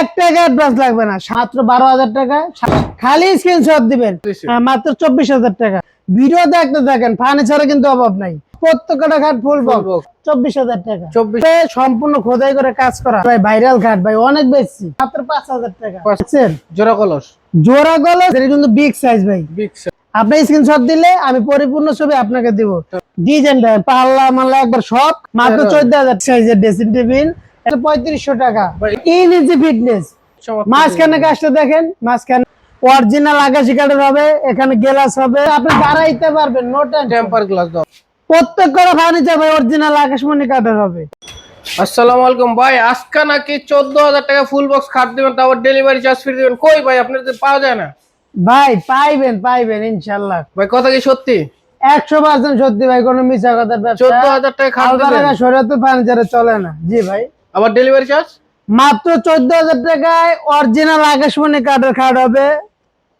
এক টাকা অ্যাডভান্স লাগবে না মাত্র বারো হাজার টাকা। খালি স্ক্রিনশট দিবেন মাত্র চব্বিশ হাজার টাকা। ভিডিও দেখতে দেখেন ফার্নিচারে কিন্তু অভাব নাই। প্রত্যেকটা খাট ফুল Full চব্বিশ হাজার টাকা। 24 সম্পূর্ণ খোদাই করে কাজ করা। ভাই ভাইরাল খাট ভাই অনেক বেশি। মাত্র পাঁচ হাজার টাকা? জোড়া কলস। জোড়া গলা এটা কিন্তু বিগ সাইজ ভাই। বিগ আপনি স্ক্রিনশট দিলে আমি পরিপূর্ণ ছবি আপনাকে দিব। ডিজাইনটা পাল্লা মাল্লা একবার সব। মাত্র। চোদ্দ হাজার সাইজের ড্রেসিং টেবিল পঁয়ত্রিশশো টাকা। ইন ইজি ফিটনেস মাঝখানে কাজটা দেখেন মাঝখানে অরিজিনাল আকাশি কাঠের হবে এখানে গ্লাস হবে। আপনি দাঁড়াইতে পারবেন নো টেম্পার গ্লাস প্রত্যেক করে ফার্নিচার ভাই অরিজিনাল আকাশমণি কাঠের হবে। আসসালামু আলাইকুম ভাই আজকে নাকি চোদ্দ হাজার টাকা ফুল বক্স খাট দিবেন তারপর ডেলিভারি চার্জ ফ্রি দিবেন। কই ভাই আপনার তো পাওয়া যায় না? ভাই পাইবেন পাইবেন ইনশাল্লাহ। ভাই কথা কি সত্যি? একশো পার্সেন্ট সত্যি ভাই কোনো মিশা ব্যবসা চোদ্দ হাজার টাকা আলাদা দিবেন? টাকা সরিয়ে ফার্নিচারে চলে না। জি ভাই। আবার ডেলিভারি চার্জ মাত্র চোদ্দ হাজার টাকায় অরিজিনাল আকাশমণি কাঠের খাট হবে।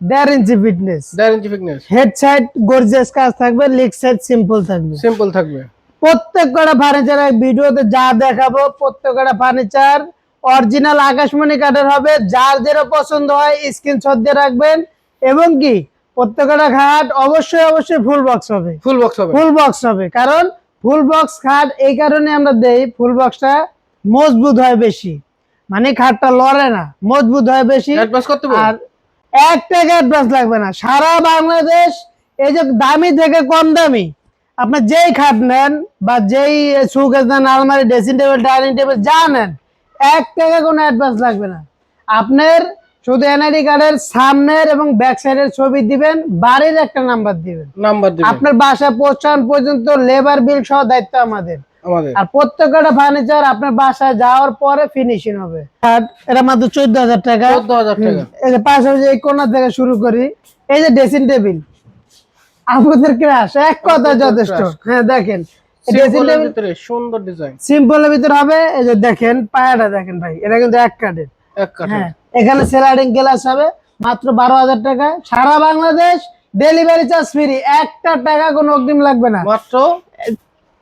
দেড় ইঞ্চি ফিটনেস দেড় inch fitness head side gorgeous কাজ থাকবে লেগ সাইড সিম্পল থাকবে। সিম্পল থাকবে। প্রত্যেক কটা ফার্নিচারের ভিডিওতে যা দেখাবো প্রত্যেক কটা ফার্নিচার অরিজিনাল আকাশমণি কাঠের হবে। যার যেটা পছন্দ হয় স্ক্রিনশট দিয়ে রাখবেন। এবং কি প্রত্যেকটা খাট অবশ্যই অবশ্যই ফুল বক্স হবে। ফুল বক্স হবে। ফুল বক্স হবে। কারণ ফুল বক্স খাট এই কারণে আমরা দেই ফুল বক্সটা মজবুত হয় বেশি। মানে খাটটা লড়ে না মজবুত হয় বেশি। আর এক টাকা অ্যাডভান্স লাগবে না। সারা বাংলাদেশ এই যে দামি থেকে কম দামি আপনি যেই খাট নেন বা যেই সুকেস নেন আলমারি ড্রেসিং টেবিল ডাইনিং টেবিল যা নেন এক টাকা কোনো অ্যাডভান্স লাগবে না। আপনার শুধু এনআইডি কার্ডের সামনের এবং ব্যাক সাইডের ছবি দিবেন বাড়ির একটা নাম্বার দিবেন। নাম্বার দিবেন। আপনার বাসা পৌঁছান পর্যন্ত লেবার বিল সহ দায়িত্ব আমাদের আমাদের। আর প্রত্যেকটা ফার্নিচার আপনার বাসায় যাওয়ার পরে ফিনিশিং হবে। আর এটা মাত্র চোদ্দ হাজার টাকা। চোদ্দ হাজার টাকা। এই যে পাশাপাশি এই কোনা থেকে শুরু করি। এই যে ড্রেসিং টেবিল আমাদের ক্রাশ এক কথা যথেষ্ট। হ্যাঁ দেখেন। সিম্পলের টেবিল সুন্দর ডিজাইন সিম্পলের ভিতরে হবে এই যে দেখেন পায়াটা দেখেন ভাই এটা কিন্তু এক কাঠের এক হ্যাঁ এখানে গ্লাস হবে মাত্র বারো হাজার টাকা। সারা বাংলাদেশ ডেলিভারি চার্জ ফ্রি একটা টাকা কোনো অগ্রিম লাগবে না। মাত্র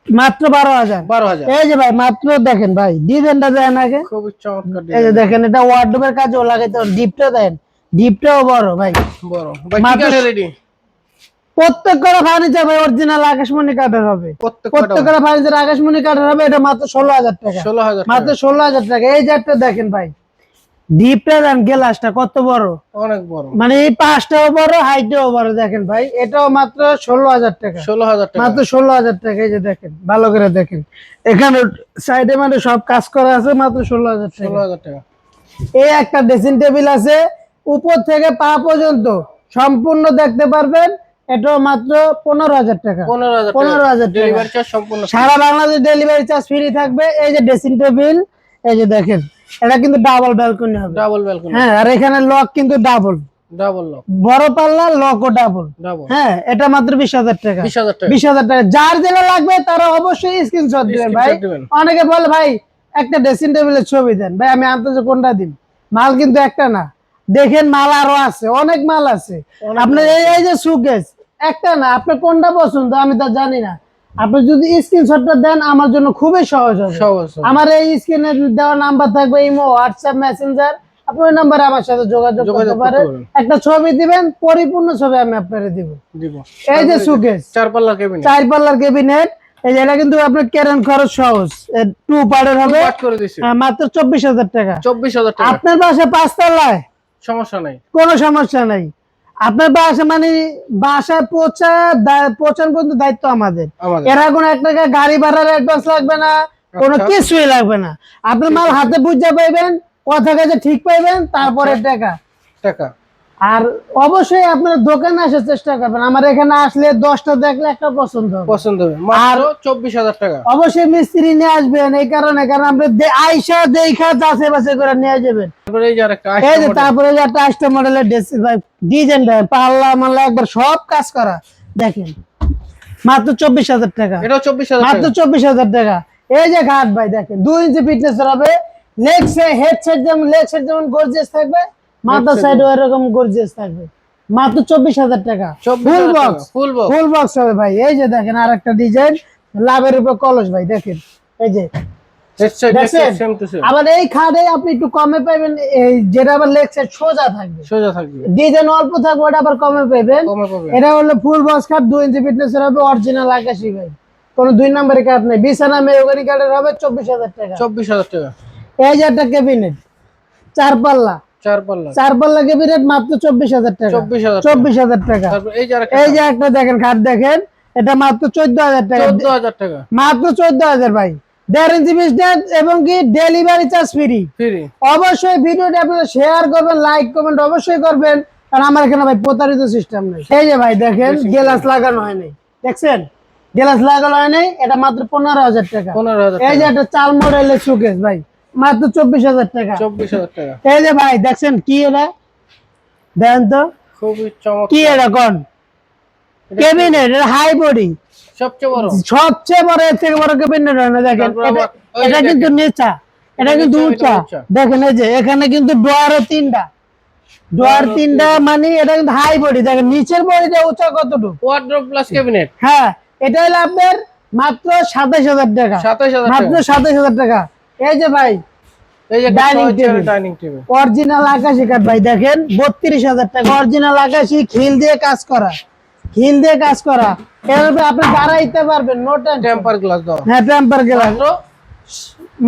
মাত্র বারো হাজার। বারো হাজার। এই যে ভাই মাত্র দেখেন ভাই ডিজাইনটা দেন আগে। খুবই চমৎকার এই যে দেখেন এটা ওয়ার্ডরোবের কাজেও লাগাইতে ডিপটা দেন। ডিপটাও বড় ভাই। বড়। ভাই রেডি প্রত্যেক কটা ফার্নিচার ভাই অরিজিনাল আকাশমণি কাঠের হবে। প্রত্যেক কটা ফার্নিচার আকাশমণি কাঠের হবে এটা মাত্র ষোলো হাজার টাকা। ষোলো হাজার মাত্র ষোলো হাজার টাকা। এই যে একটা দেখেন ভাই ডিপটা দেন গ্লাসটা কত বড়? অনেক বড়। মানে এই পাঁচটাও বড় হাইটটাও বড় দেখেন ভাই। এটাও মাত্র ষোলো হাজার টাকা। ষোলো হাজার টাকা। মাত্র ষোলো হাজার টাকা এই যে দেখেন ভালো করে দেখেন। এখানে সাইডে মানে সব কাজ করা আছে মাত্র ষোলো হাজার টাকা। ষোলো হাজার টাকা। এই একটা ড্রেসিং টেবিল আছে উপর থেকে পা পর্যন্ত সম্পূর্ণ দেখতে পারবেন এটাও মাত্র পনেরো হাজার টাকা। পনেরো হাজার টাকা। সারা বাংলাদেশ ডেলিভারি চার্জ ফ্রি থাকবে এই যে ড্রেসিং টেবিল এই যে দেখেন। এটা কিন্তু ডাবল ব্যালকনি হবে। ডাবল ব্যালকনি হ্যাঁ আর এখানে লক কিন্তু ডাবল ডাবল লক বড় পাল্লা লকও ডাবল ডাবল হ্যাঁ এটা মাত্র বিশ হাজার টাকা। বিশ হাজার টাকা। বিশ হাজার টাকা। যার যেটা লাগবে তারা অবশ্যই স্ক্রিনশট দিবেন ভাই। অনেকে বলে ভাই একটা ড্রেসিং টেবিলের ছবি দেন। ভাই আমি আনতেছি কোনটা দিন মাল কিন্তু একটা না। দেখেন মাল আরও আছে অনেক মাল আছে। আপনার এই এই যে সুকেস একটা না। আপনার কোনটা পছন্দ আমি তা জানি না। আপনি যদি স্ক্রিনশটটা দেন আমার জন্য খুবই সহজ হবে। সহজ আমার এই স্ক্রিনে দেওয়া নাম্বার থাকবে ইমো হোয়াটসঅ্যাপ মেসেঞ্জার আপনি ওই নাম্বারে আমার সাথে যোগাযোগ করতে পারেন। একটা ছবি দিবেন পরিপূর্ণ ছবি আমি আপনারে দিব। দিব। এই যে সুকেস চার পাল্লার কেবিন চার পাল্লার ক্যাবিনেট এই যে এটা কিন্তু আপনার কেরেন খরচ সহজ। টু পার্টের হবে। কাট করে দিছি। আহ, মাত্র চব্বিশ হাজার টাকা। চব্বিশ হাজার টাকা। আপনার বাসা পাঁচতলায়? সমস্যা নাই। কোনো সমস্যা নাই। আপনার বাসা মানে বাসায় পৌঁছা পৌঁছানো পর্যন্ত দায়িত্ব আমাদের। এরা কোনো এক টাকা গাড়ি ভাড়ার অ্যাডভান্স লাগবে না কোনো আচ্ছা। কিছুই লাগবে না। আপনার মাল হাতে বুঝে পাইবেন কথা কাজে ঠিক পাইবেন তারপরে আচ্ছা। টাকা। টাকা। আর অবশ্যই আপনার দোকানে আসার চেষ্টা করবেন। আমার এখানে আসলে দশটা দেখলে একটা পছন্দ হবে। পছন্দ হবে। মাত্র চব্বিশ হাজার টাকা। অবশ্যই মিস্ত্রি নিয়ে আসবেন এই কারণে কারণ আপনি আইসা দেখা যাচাই বাছাই করে নিয়ে যাবেন। তারপরে এই যে যে একটা মডেলের ডিজাইন পাল্লা মাল্লা একবার সব কাজ করা। দেখেন মাত্র চব্বিশ হাজার টাকা। এটাও চব্বিশ হাজার মাত্র চব্বিশ হাজার টাকা। এই যে ঘাট ভাই দেখেন দুই ইঞ্চি ফিটনেস হবে। লেগ হেড সাইড যেমন লেগ সাইড যেমন গর্জিয়াস থাকবে মাথা সাইড এরকম। গর্জিয়াস থাকবে। মাত্র চব্বিশ হাজার টাকা। Full box full box full box হবে ভাই। এই যে দেখেন আর একটা ডিজাইন লাভের উপর কলস ভাই দেখেন। এই যে। আবার এই খাটে আপনি একটু কমে পাবেন এই যেটা আবার লেগ সোজা থাকবে। সোজা থাকবে। ডিজাইন অল্প থাকবে ওটা আবার কমে পাবেন। এটা হলো ফুল বক্স কাঠ দুই ইঞ্চি ফিটনেস হবে অরিজিনাল আকাশি ভাই। কোনো দুই নম্বরের কাঠ নেই। বিছানা মেরুগানি কাঠের হবে চব্বিশ হাজার টাকা। চব্বিশ হাজার টাকা। এই যে একটা ক্যাবিনেট চার পাল্লা। চার পাল্লা। চার পাল্লা ক্যাবিনেট মাত্র চব্বিশ হাজার টাকা। চব্বিশ হাজার চব্বিশ হাজার টাকা। তারপর এই যে আরেকটা একটা দেখেন খাট দেখেন এটা মাত্র চোদ্দ হাজার টাকা। টাকা। মাত্র চোদ্দ হাজার ভাই। দেড় ইঞ্চি বিজনেস এবং কি ডেলিভারি চার্জ ফ্রি। ফ্রি। অবশ্যই ভিডিওটা আপনারা শেয়ার করবেন লাইক কমেন্ট অবশ্যই করবেন। কারণ আমার এখানে ভাই প্রতারিত সিস্টেম নেই। এই যে ভাই দেখেন গ্লাস লাগানো হয়নি দেখছেন? গ্লাস লাগানো হয়নি এটা মাত্র পনেরো হাজার টাকা। পনেরো হাজার এই যে একটা চাল মডেলের সুকেস ভাই। মাত্র চব্বিশ হাজার টাকা। চব্বিশ হাজার টাকা। এই যে ভাই দেখছেন কি এটা দেখেন তো। খুবই চমৎকার। কি এটা কোন কেবিনেট হাই বডি সবচেয়ে বড়। সবচেয়ে বড় এর থেকে বড় ক্যাবিনেট হয় না দেখেন। এটা- এটা। কিন্তু নিচা। এটা কিন্তু উঁচা। দেখেন এই যে এখানে কিন্তু ডোয়ারও তিনটা। ডোয়ার তিনটা মানে এটা কিন্তু হাই বডি দেখেন নিচের বডিটা উঁচা কতটুকু? ওয়ার্ড্রপ প্লাস ক্যাবিনেট হ্যাঁ এটা হলো আপনার মাত্র সাতাশ হাজার টাকা। সাতাশ হাজার মাত্র সাতাশ হাজার টাকা। এই যে ভাই এই যে dining table। Dining table. Original আকাশি কাঠ ভাই দেখেন বত্রিশ হাজার টাকা। অরিজিনাল আকাশি খিল দিয়ে কাজ করা। খিল দিয়ে কাজ করা। এর আপনি দাঁড়াইতে পারবেন নো টেম্পার গ্লাস হ্যাঁ টেম্পার গ্লাস মাত্র?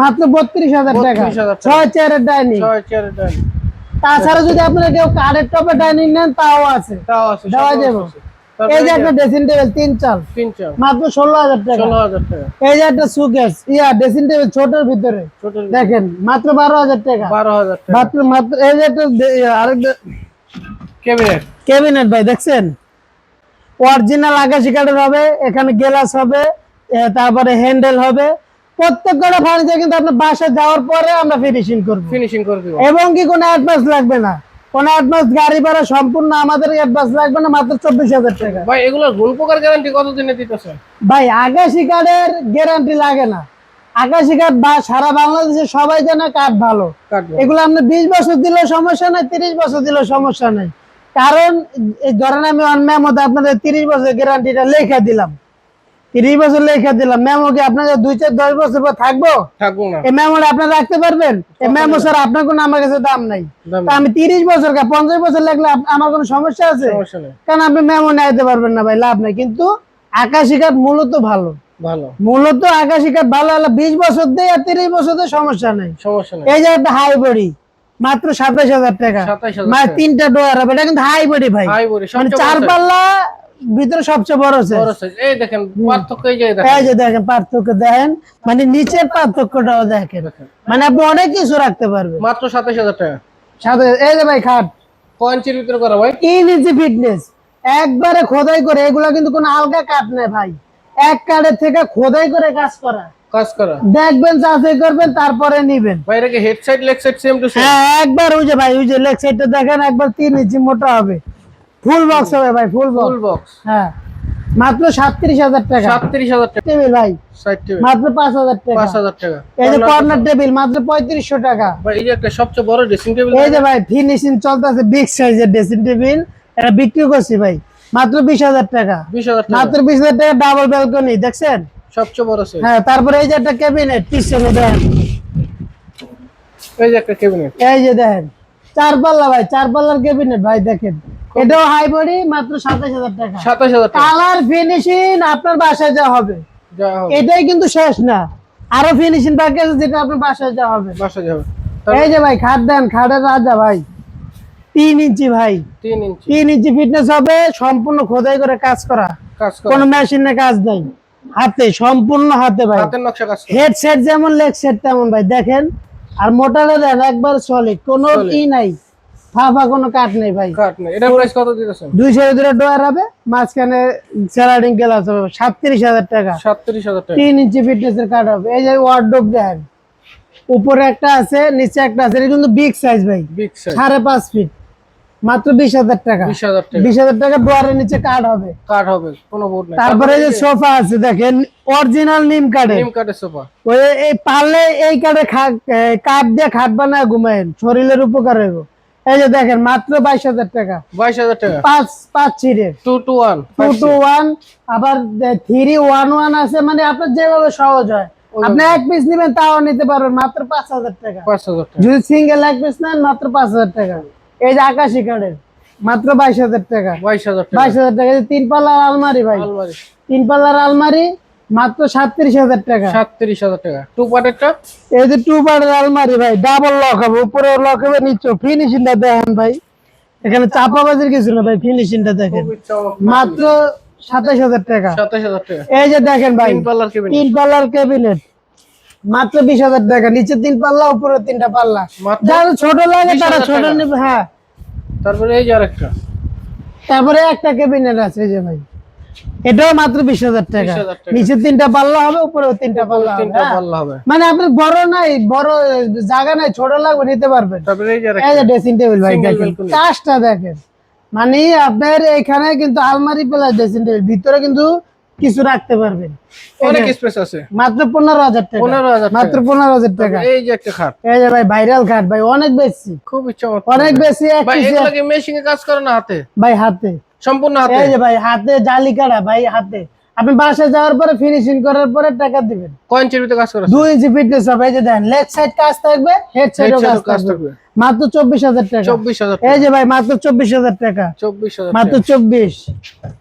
মাত্র বত্রিশ হাজার টাকা। ছয় চেয়ারের ডাইনিং ছয় চেয়ারের ডাইনিং তাছাড়া যদি আপনারা কেউ কাঠের টপে ডাইনিং নেন তাও আছে। তাও আছে দেওয়া যাবে। এই যে একটা ড্রেসিং টেবিল তিন চাল। তিন চার মাত্র ষোলো হাজার টাকা। ষোলো হাজার টাকা। এই যে একটা সুকেস ইয়া ড্রেসিং টেবিল ছোটর ভিতরে। দেখেন মাত্র বারো হাজার টাকা। বারো হাজার টাকা। মাত্র মাত্র এই যে একটা আরেকটা ক্যাবিনেট। ক্যাবিনেট ভাই দেখছেন? অরিজিনাল আকাশি কাঠের হবে এখানে গ্লাস হবে তারপরে হ্যান্ডেল হবে। প্রত্যেকটা ফার্নিচার কিন্তু আপনার বাসায় যাওয়ার পরে আমরা ফিনিশিং করব। ফিনিশিং করে দিব। এবং কি কোনো অ্যাডভান্স লাগবে না? কোনো অ্যাডভান্স গাড়ি ভাড়া সম্পূর্ণ আমাদের অ্যাডভান্স লাগবে না মাত্র চব্বিশ হাজার টাকা। ভাই পোকার গ্যারান্টি কতদিনে দিতেছে ভাই আকাশি কার্ডের গ্যারান্টি লাগে না। আকাশি কার্ড বা সারা বাংলাদেশে সবাই জানে কার্ড ভালো। এগুলো আপনি বিশ বছর দিলেও সমস্যা নাই তিরিশ বছর দিলেও সমস্যা নাই। কারণ ধরেন আমি অন মধ্যে আপনাদের তিরিশ বছর গ্যারান্টিটা লেখা দিলাম। তিরিশ বছর লেখা দিলাম। মেমো কি আপনাদের দুই চার দশ বছর পর থাকব? থাকব না। এই মেমোটা আপনারা রাখতে পারবেন? এই মেমো স্যার আপনার কোনো আমার কাছে দাম নাই। আমি তিরিশ বছর কা পঞ্চাশ বছর লাগলে আমার কোনো সমস্যা আছে? কারণ আপনি নিতে পারবেন না ভাই লাভ নাই। কিন্তু আকাশি কাঠ মূলত ভালো। মূলত আকাশি কাঠ ভালো হলে বিশ বছর দেয় আর তিরিশ বছর দিয়ে সমস্যা নেই। সমস্যা নেই। এই যে একটা হাই বডি মাত্র সাতাশ হাজার টাকা। মানে তিনটা ডোয়ার হবে। এটা কিন্তু হাই বডি ভাই মানে চার পাল্লা ভিতরে সবচেয়ে বড় আছে এই দেখেন পার্থক্য এই যে দেখেন। এই যে দেখেন পার্থক্য দেখেন মানে নিচের পার্থক্যটাও দেখেন। মানে আপনি অনেক কিছু রাখতে পারবেন। মাত্র সাতাশ হাজার টাকা। সাথে এই যে ভাই খাট। ভিতরে করা ভাই। ইঞ্চি ফিটনেস একবারে খোদাই করে এগুলা কিন্তু কোনো আলগা কাঠ নেই ভাই। এক কার্ডের থেকে খোদাই করে কাজ করা। কাজ করা। দেখবেন যাচাই করবেন তারপরে নিবেন। ভাই এটাকে head side leg side same to same হ্যাঁ একবার ওই যে ভাই ওই যে লেগ সাইডটা দেখেন একবার তিন ইঞ্চি মোটা হবে। ফুল বক্স হবে ভাই ফুল ফুল বক্স বক্স হ্যাঁ। মাত্র সাতত্রিশ হাজার টাকা। সাতত্রিশ হাজার টাকা। টেবিল ভাই। Side table. মাত্র পাঁচ হাজার টাকা। পাঁচ হাজার টাকা। এই যে কর্নার টেবিল। মাত্র পঁয়ত্রিশশো টাকা। ভাই এই যে একটা সবচেয়ে বড় ড্রেসিং টেবিল এই যে ভাই ফিনিশিং চলতেছে বিগ সাইজের ড্রেসিং টেবিল এটা বিক্রি করছি ভাই মাত্র বিশ হাজার টাকা। বিশ হাজার টাকা। মাত্র বিশ হাজার টাকা ডাবল ব্যালকনি দেখছেন? সবচেয়ে বড় সাইজ হ্যাঁ তারপরে এই যে একটা ক্যাবিনেট পিছনে দেখেন এই যে একটা ক্যাবিনেট এই যে দেখেন চার পাল্লা ভাই চার পাল্লার ক্যাবিনেট ভাই দেখেন। এটাও হাই বডি মাত্র সাতাশ হাজার টাকা। কালার ফিনিশিং আপনার বাসায় যা হবে। এটাই কিন্তু শেষ না। আরও ফিনিশিং বাকি আছে যেটা আপনার বাসায় যা হবে। বাসা যাবে এই যে ভাই খাট দেন খাটের রাজা ভাই। তিন ইঞ্চি ভাই। তিন ইঞ্চি। তিন ইঞ্চি ফিটনেস হবে সম্পূর্ণ খোদাই করে কাজ করা। কোনো মেশিনে কাজ নাই। হাতে সম্পূর্ণ হাতে ভাই। হাতের নকশা কাজ হেড সেট যেমন লেগ সেট তেমন ভাই। দেখেন আর মোটাটা দেন একবার সলিড কোনো ই নাই। ফাফা কোনো কাট নেই ভাই। কাট নেই। এটা প্রাইস কত দিতেছেন? দুইশো দূরে ডোয়ার হবে মাঝখানে স্যালাডিং গ্লাস হবে সাতত্রিশ হাজার টাকা। সাতত্রিশ হাজার টাকা। তিন ইঞ্চি ফিটনেস এর কাট হবে। এই যে ওয়ার্ডরোব দেখেন উপরে একটা আছে নিচে একটা আছে এটা কিন্তু বিগ সাইজ ভাই। বিগ সাইজ সাড়ে পাঁচ ফিট মাত্র বিশ হাজার টাকা। বিশ হাজার টাকা। বিশ হাজার টাকা ডোয়ারের নিচে কাট হবে। কাঠ হবে কোনো বোর্ড নাই। তারপরে এই যে সোফা আছে দেখেন অরিজিনাল নিম কাঠের। নিম কাঠের সোফা ওই এই পারলে এই কাঠে কাঠ দিয়ে খাট বানায় ঘুমায়েন শরীরের উপকার হইব। এই যে দেখেন মাত্র বাইশ হাজার টাকা। বাইশ হাজার টাকা। পাঁচ পাঁচ ছিটের two two one two two one আবার থ্রি ওয়ান ওয়ান আছে মানে আপনার যেভাবে সহজ হয়। আপনি এক পিস নেবেন তাও নিতে পারবেন মাত্র পাঁচ হাজার টাকা। পাঁচ হাজার টাকা। যদি সিঙ্গেল এক পিস নেন মাত্র পাঁচ হাজার টাকা। এই যে আকাশি কার্ডের মাত্র বাইশ হাজার টাকা। বাইশ হাজার টাকা। বাইশ হাজার টাকা। তিন পাল্লার আলমারি ভাই। তিন পাল্লার আলমারি মাত্র সাতত্রিশ হাজার টাকা। সাতত্রিশ হাজার টাকা। টু পার্টেরটা এই যে টু পার্টের আলমারি ভাই ডাবল লক হবে উপরে লক হবে নিচে ফিনিশিংটা দেখেন ভাই। এখানে চাপাবাজির কিছু না ভাই ফিনিশিংটা দেখেন। মাত্র সাতাশ হাজার টাকা। সাতাশ হাজার টাকা। এই যে দেখেন ভাই তিন পাল্লার তিন পাল্লার ক্যাবিনেট মাত্র বিশ হাজার টাকা। নিচে তিন পাল্লা উপরে তিনটা পাল্লা। যারা ছোট লাগে তারা ছোট। নেবে হ্যাঁ। তারপরে এই যে আরেকটা। তারপরে একটা ক্যাবিনেট আছে এই যে ভাই। এটাও মাত্র বিশ হাজার টাকা। 20,000 নিচে তিনটা পাল্লা হবে উপরেও তিনটা পাল্লা তিনটা হ্যাঁ। পাল্লা হবে। মানে আপনার বড় নাই বড় জায়গা নাই ছোট লাগবে নিতে পারবেন। ড্রেসিং টেবিল ভাই দেখেন। কাজটা দেখেন। মানে আপনার এখানে কিন্তু আলমারি প্লাস ড্রেসিং টেবিল ভিতরে কিন্তু কিছু রাখতে পারবেন। অনেক স্পেস আছে। মাত্র পনেরো হাজার টাকা। 15,000 টাকা। মাত্র পনেরো হাজার টাকা। এই যে একটা খাট। এই যে ভাই ভাইরাল খাট ভাই অনেক বেশি। খুবই চমৎকার। অনেক বেশি মেশিং এ কাজ করে না হাতে? ভাই হাতে। সম্পূর্ণ হাতে। এই যে ভাই হাতে জালি কাটা ভাই হাতে। আপনি বাসায় যাওয়ার পরে ফিনিশিং করার পরে টাকা দিবেন। কয় ইঞ্চির ভিতরে কাজ করে দুই ইঞ্চি ফিটনেস হবে এই যে দেন লেফট সাইড কাজ থাকবে হেড সাইডও কাজ থাকবে। মাত্র চব্বিশ হাজার টাকা। চব্বিশ হাজার এই যে ভাই মাত্র চব্বিশ হাজার টাকা। চব্বিশ হাজার মাত্র চব্বিশ।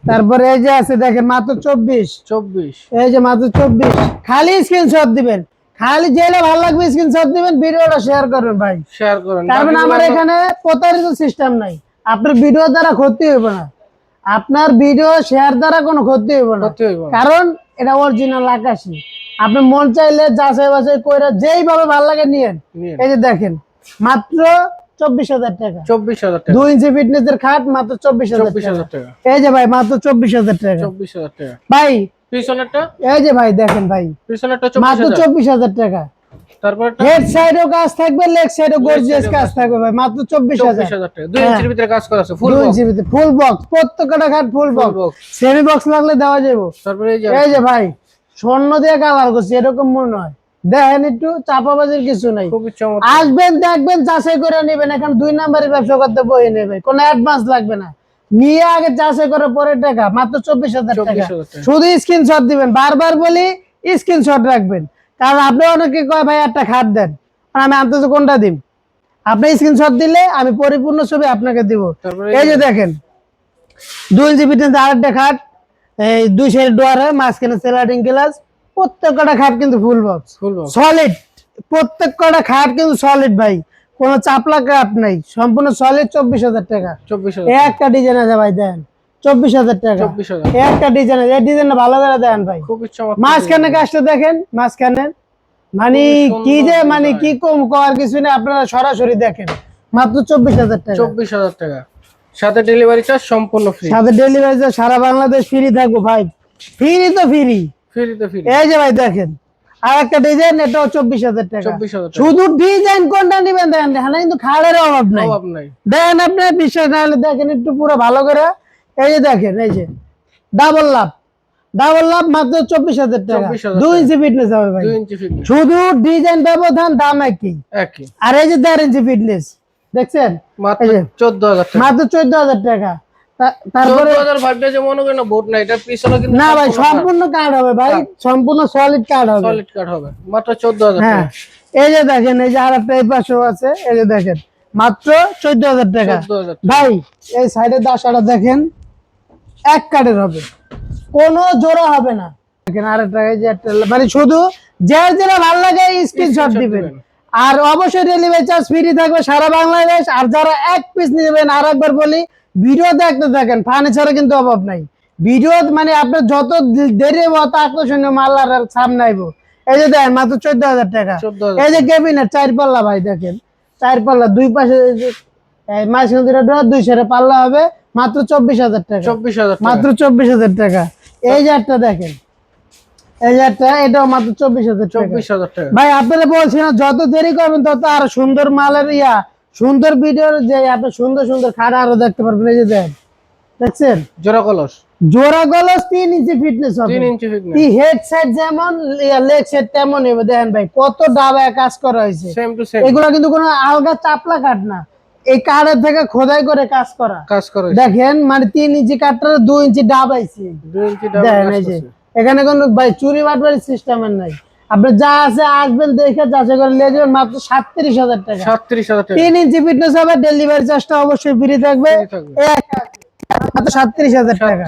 তারপরে এই যে আছে দেখেন মাত্র চব্বিশ। চব্বিশ। এই যে মাত্র চব্বিশ। খালি স্ক্রিনশট দিবেন। খালি জেলে ভালো লাগবে স্ক্রিনশট দিবেন ভিডিওটা শেয়ার করবেন ভাই। শেয়ার করেন। কারণ আমার এখানে প্রতারিত সিস্টেম নাই। আপনার ভিডিও দ্বারা ক্ষতি হবে না। আপনার ভিডিও শেয়ার দ্বারা কোনো ক্ষতি হইবে না। কারণ এটা অরিজিনাল আকাশি। আপনি মন চাইলে যাচাই বাছাই করে যেইভাবে ভালো লাগে নিয়েন। এই যে দেখেন মাত্র চব্বিশ হাজার টাকা। চব্বিশ হাজার টাকা। দুই ইঞ্চি ফিটনেস এর খাট মাত্র চব্বিশ হাজার টাকা। এই যে ভাই মাত্র চব্বিশ হাজার টাকা। চব্বিশ হাজার টাকা। ভাই পিছনেরটা? এই যে ভাই দেখেন ভাই। পিছনেরটা মাত্র চব্বিশ হাজার টাকা। তারপরে হেড সাইডেও কাজ থাকবে লেগ সাইডেও গর্জিয়াস কাজ থাকবে ভাই মাত্র চব্বিশ হাজার। চব্বিশ হাজার টাকা। দুই। ইঞ্চির ভিতরে কাজ করা আছে ফুল দুই ইঞ্চি ভিতরে ফুল বক্স প্রত্যেকটা খাট ফুল বক্স সেমি বক্স লাগলে দেওয়া যাবে। তারপরে এই যে এই যে ভাই স্বর্ণ দিয়ে কালার করছি এরকম মনে হয় দেখেন একটু চাপাবাজির কিছু নাই। আসবেন দেখবেন যাচাই করে নেবেন। এখন দুই নাম্বারের ব্যবসা করতে বই নেবে। কোনো অ্যাডভান্স লাগবে না। নিয়ে আগে যাচাই করে পরে টাকা। মাত্র চব্বিশ হাজার টাকা। 24,000 টাকা। শুধু স্ক্রিনশট দিবেন। বারবার বলি স্ক্রিনশট রাখবেন। কারণ আপনি অনেকে কয় ভাই একটা খাট দেন। আমি আনতে কোনটা দিম? আপনি স্ক্রিনশট দিলে আমি পরিপূর্ণ ছবি আপনাকে দিব। এই যে দেখেন দুই ফিটনেস আরেকটা খাট এই দুই সাইড ডোয়ারে মাঝখানে স্লাইডিং গ্লাস প্রত্যেকটা খাট কিন্তু ফুল বক্স সলিড প্রত্যেক কটা খাট কিন্তু সলিড ভাই। কোনো চাপলা কাঠ নাই। সম্পূর্ণ সলিড চব্বিশ হাজার টাকা। চব্বিশ একটা ডিজাইন আছে ভাই দেন। চব্বিশ হাজার টাকা। একটা ডিজাইন এই ডিজাইনটা ভালো করে দেন ভাই। মাঝখানে কাজটা দেখেন মাঝখানে। মানে কি যে মানে কি কম করার কিছু আপনারা সরাসরি দেখেন। মাত্র চব্বিশ হাজার টাকা। চব্বিশ হাজার টাকা। সাথে ডেলিভারি চার্জ সম্পূর্ণ ফ্রি সাথে ডেলিভারি সারা বাংলাদেশ ফ্রি থাকব ভাই। ফ্রি তো ফ্রি ফ্রিতে ফ্রি এই যে ভাই দেখেন। আর একটা ডিজাইন এটাও চব্বিশ হাজার টাকা। চব্বিশ হাজার টাকা। শুধু ডিজাইন কোনটা নিবেন দেখেন। এখানে কিন্তু খাড়ের অভাব নাই। অভাব নাই। দেখেন আপনি বিশ্বাস না হলে দেখেন একটু পুরো ভালো করে। এই যে দেখেন এই যে। ডাবল লাভ ডাবল লাভ মাত্র চব্বিশ হাজার টাকা। 24,000 দুই ইঞ্চি ফিটনেস হবে ভাই। শুধু ডিজাইন ব্যবধান দাম একই। আর এই যে দেড় ইঞ্চি ফিটনেস দেখছেন? মাত্র চোদ্দ হাজার টাকা। মাত্র চোদ্দ হাজার তারপরে না ভাই সম্পূর্ণ কার্ড হবে ভাই। সম্পূর্ণ সলিড কার্ড হবে। সলিড কার্ড হবে। মাত্র চোদ্দ হাজার হ্যাঁ। এই যে দেখেন এই যে আর একটা এই পাশেও আছে। এই যে দেখেন মাত্র চোদ্দ হাজার টাকা। ভাই এই সাইডের দাসাটা দেখেন। এক কার্ডের হবে। কোনো জোড়া হবে না। আর যে মানে শুধু যার যেটা ভালো লাগে স্ক্রিনশট দিবেন। আর অবশ্যই ডেলিভারি চার্জ ফ্রি থাকবে সারা বাংলাদেশ। আর যারা এক পিস নেবেন আর একবার বলি ভিডিও দেখতে থাকেন ফার্নিচারে কিন্তু অভাব নাই। ভিডিও মানে আপনার যত দেরি হবে অত আকর্ষণীয় মাল আর সামনে আইবো। এই যে দেখেন মাত্র চোদ্দ হাজার টাকা। এই যে কেবিনেট চার পাল্লা ভাই দেখেন। চার পাল্লা দুই পাশে যে, মাঝখান দুটো ডোর দুই সাইডে পাল্লা হবে মাত্র চব্বিশ হাজার টাকা। চব্বিশ হাজার মাত্র চব্বিশ হাজার টাকা। এই দেখেন এই যে এটাও মাত্র চব্বিশ হাজার চব্বিশ হাজার টাকা। ভাই আপনারা বলছেন যত দেরি করবেন তত আরও সুন্দর মালের ইয়া সুন্দর ভিডিওর যে আপনি সুন্দর সুন্দর আরও দেখতে পারবেন। এই যে দেখছেন? জোড়া কলস। জোড়া গলস তিন ইঞ্চি ফিটনেস হবে। তিন ইঞ্চি ফিটনেস কি হেড সাইড যেমন লেগ সাইড তেমন হবে। দেখেন ভাই কত ডাবায় কাজ করা হয়েছে। সেম টু সেম এগুলো কিন্তু কোনো আলগা চাপলা কাঠ না। এই কাঠের থেকে খোদাই করে কাজ করা। কাজ করে দেখেন মানে তিন ইঞ্চি কাঠটা দুই ইঞ্চি দুই ইঞ্চি দেখেন এই যে এখানে কোনো ভাই চুরি বাটবাড়ির সিস্টেমের নাই। আপনি যা আছে আসবেন দেখে যাচাই করে নিয়ে যাবেন মাত্র সাতত্রিশ হাজার টাকা। সাতত্রিশ হাজার টাকা। তিন ইঞ্চি ফিটনেস হবে ডেলিভারি চার্জটা অবশ্যই ফ্রি থাকবে। মাত্র সাতত্রিশ হাজার টাকা।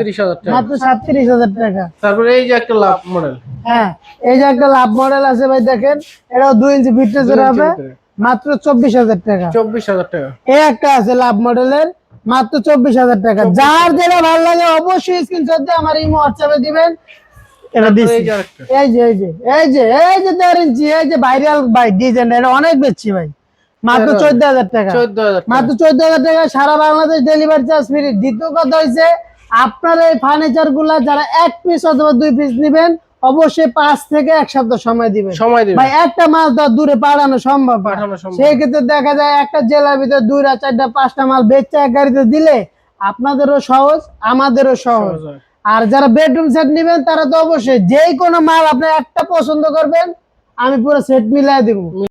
মাত্র সাতত্রিশ হাজার টাকা। তারপরে এই যে একটা লাভ মডেল হ্যাঁ এই যে একটা লাভ মডেল আছে ভাই দেখেন। এটাও দুই ইঞ্চি ফিটনেস হবে। মাত্র চব্বিশ হাজার টাকা। চব্বিশ হাজার টাকা। এই একটা আছে লাভ মডেলের মাত্র চব্বিশ হাজার টাকা। যার যেটা ভালো লাগে অবশ্যই স্ক্রিনশট দিয়ে আমার ইমো হোয়াটসঅ্যাপে দিবেন। এটা দিচ্ছি এই যে এই যে এই যে এই যে দেড় ইঞ্চি এই যে ভাইরাল ভাই ডিজাইন এটা অনেক বেচছি ভাই। মাত্র চোদ্দ হাজার টাকা। চোদ্দ হাজার টাকা। মাত্র চোদ্দ হাজার টাকা সারা বাংলাদেশ ডেলিভারি চার্জ ফ্রি দ্বিতীয় কথা হয়েছে আপনার এই ফার্নিচারগুলা যারা এক পিস অথবা দুই পিস নেবেন অবশ্যই পাঁচ থেকে এক সপ্তাহ সময় দিবেন। সময় দিবে ভাই একটা মাল তো দূরে পাঠানো সম্ভব সেক্ষেত্রে পাঠানো সম্ভব দেখা যায় একটা জেলার ভিতরে দুইটা চারটা পাঁচটা মাল বেচে এক গাড়িতে দিলে আপনাদেরও সহজ আমাদেরও সহজ। সহজ আর যারা বেডরুম সেট নেবেন তারা তো অবশ্যই যে কোনো মাল আপনি একটা পছন্দ করবেন আমি পুরো সেট মিলাই দিব।